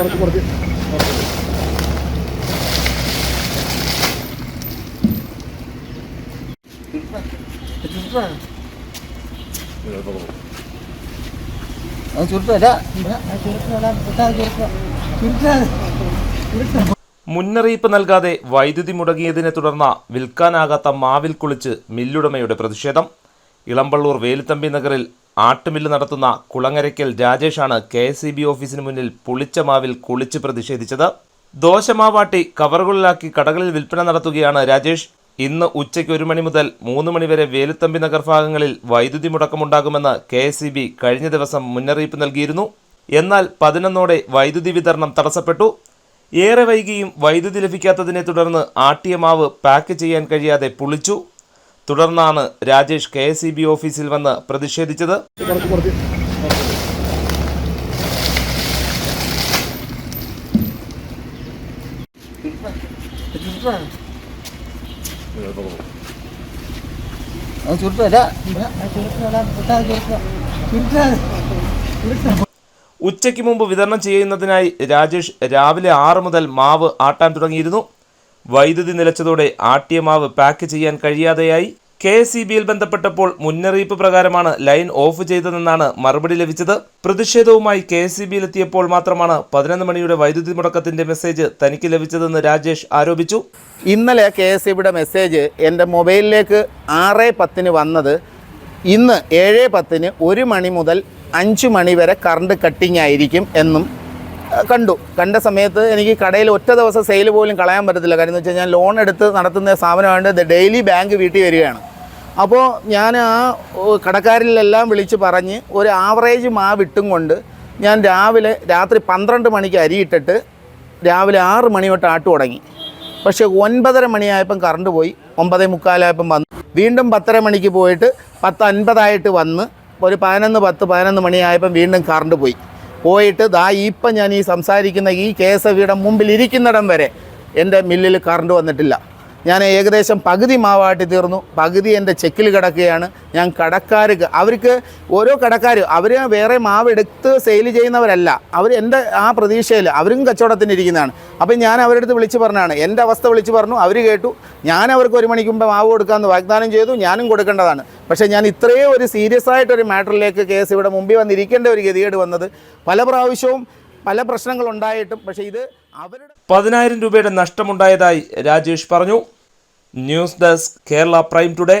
കുറച്ച് കുറച്ച്. മുന്നറിയിപ്പ് നൽകാതെ വൈദ്യുതി മുടങ്ങിയതിനെ തുടർന്ന് വിൽക്കാനാകാത്ത മാവിൽ കുളിച്ച് മില്ലുടമയുടെ പ്രതിഷേധം. ഇളമ്പള്ളൂർ വേലുത്തമ്പി നഗറിൽ ആട്ടുമില്ല് നടത്തുന്ന കുളങ്ങരയ്ക്കൽ രാജേഷാണ് കെ എസ് സി ബി ഓഫീസിന് മുന്നിൽ പുളിച്ച മാവിൽ കുളിച്ച് പ്രതിഷേധിച്ചത്. ദോശമാവാട്ടി കവറുകളിലാക്കി കടകളിൽ വിൽപ്പന നടത്തുകയാണ് രാജേഷ്. ഇന്ന് ഉച്ചയ്ക്ക് ഒരു മണി മുതൽ മൂന്ന് മണിവരെ വേലുത്തമ്പി നഗർ ഭാഗങ്ങളിൽ വൈദ്യുതി മുടക്കമുണ്ടാകുമെന്ന് കെ എസ് കഴിഞ്ഞ ദിവസം മുന്നറിയിപ്പ് നൽകിയിരുന്നു. എന്നാൽ പതിനൊന്നോടെ വൈദ്യുതി വിതരണം തടസ്സപ്പെട്ടു. ഏറെ വൈകിയും വൈദ്യുതി ലഭിക്കാത്തതിനെ തുടർന്ന് ആട്ടിയ മാവ് പാക്ക് ചെയ്യാൻ കഴിയാതെ പുളിച്ചു. തുടർന്നാണ് രാജേഷ് കെ എസ് ഓഫീസിൽ വന്ന് പ്രതിഷേധിച്ചത്. ഉച്ചയ്ക്ക് മുമ്പ് വിതരണം ചെയ്യുന്നതിനായി രാജേഷ് രാവിലെ ആറ് മുതൽ മാവ് ആട്ടാൻ തുടങ്ങിയിരുന്നു. വൈദ്യുതി നിലച്ചതോടെ ആട്ടിയ മാവ് പാക്ക് ചെയ്യാൻ കഴിയാതെയായി. കെ എസ് സി ബിയിൽ ബന്ധപ്പെട്ടപ്പോൾ മുന്നറിയിപ്പ് പ്രകാരമാണ് ലൈൻ ഓഫ് ചെയ്തതെന്നാണ് മറുപടി ലഭിച്ചത്. പ്രതിഷേധവുമായി കെ എസ് സി ബിയിലെത്തിയപ്പോൾ മാത്രമാണ് പതിനൊന്ന് മണിയുടെ വൈദ്യുതി മുടക്കത്തിന്റെ മെസ്സേജ് തനിക്ക് ലഭിച്ചതെന്ന് രാജേഷ് ആരോപിച്ചു. ഇന്നലെ കെ എസ് ഇബിയുടെ മെസ്സേജ് എന്റെ മൊബൈലിലേക്ക് ആറ് പത്തിന് വന്നത് ഇന്ന് ഏഴ് പത്തിന് ഒരു മണി മുതൽ അഞ്ച് മണി വരെ കറണ്ട് കട്ടിങ് ആയിരിക്കും എന്നും കണ്ടു. കണ്ട സമയത്ത് എനിക്ക് കടയിൽ ഒറ്റ ദിവസം സെയിൽ പോലും കളയാൻ പറ്റത്തില്ല. കാര്യം എന്ന് വെച്ചാൽ ഞാൻ ലോൺ എടുത്ത് നടത്തുന്ന സ്ഥാപനമായിട്ട് ഡെയിലി ബാങ്ക് വീട്ടിൽ വരികയാണ്. അപ്പോൾ ഞാൻ ആ കടക്കാരിലെല്ലാം വിളിച്ച് പറഞ്ഞ് ഒരു ആവറേജ് മാവിട്ടും കൊണ്ട് ഞാൻ രാവിലെ രാത്രി പന്ത്രണ്ട് മണിക്ക് അരിയിട്ടിട്ട് രാവിലെ ആറ് മണി തൊട്ട് ആട്ട് തുടങ്ങി. പക്ഷേ ഒൻപതര മണിയായപ്പം കറണ്ട് പോയി. ഒമ്പതേ മുക്കാലായപ്പം വന്നു. വീണ്ടും പത്തര മണിക്ക് പോയിട്ട് പത്ത് അൻപതായിട്ട് വന്ന് ഒരു പതിനൊന്ന് പത്ത് പതിനൊന്ന് മണിയായപ്പം വീണ്ടും കറണ്ട് പോയി. പോയിട്ട് ദാ ഇപ്പം ഞാൻ ഈ സംസാരിക്കുന്ന ഈ കെ എസ് എഫ് മുമ്പിൽ ഇരിക്കുന്നിടം വരെ എന്റെ മില്ലിൽ കറണ്ട് വന്നിട്ടില്ല. ഞാൻ ഏകദേശം പകുതി മാവാട്ടി തീർന്നു. പകുതി എന്റെ ചെക്കിൽ കിടക്കുകയാണ്. ഞാൻ കടക്കാർക്ക് അവർക്ക് ഓരോ കടക്കാർ അവർ വേറെ മാവ് എടുത്ത് സെയിൽ ചെയ്യുന്നവരല്ല. അവർ എന്റെ ആ പ്രതീക്ഷയിൽ അവരും കച്ചവടത്തിന് ഇരിക്കുന്നതാണ്. അപ്പം ഞാൻ അവരുടെ അടുത്ത് വിളിച്ച് പറഞ്ഞാണ് എന്റെ അവസ്ഥ വിളിച്ച് പറഞ്ഞു. അവർ കേട്ടു. ഞാൻ അവർക്ക് ഒരു മണിക്ക് മുമ്പ് മാവ് കൊടുക്കാമെന്ന് വാഗ്ദാനം ചെയ്തു. ഞാനും കൊടുക്കേണ്ടതാണ്. പക്ഷേ ഞാൻ ഇത്രയും ഒരു സീരിയസ് ആയിട്ടൊരു മാറ്ററിലേക്ക് കേസ് ഇവിടെ മുമ്പിൽ വന്നിരിക്കേണ്ട ഒരു ഗതികേട് വന്നത് പല പ്രാവശ്യവും പല പ്രശ്നങ്ങളുണ്ടായിട്ടും പക്ഷേ ഇത് പതിനായിരം രൂപയുടെ നഷ്ടമുണ്ടായതായി രാജേഷ് പറഞ്ഞു. News desk Kerala prime today.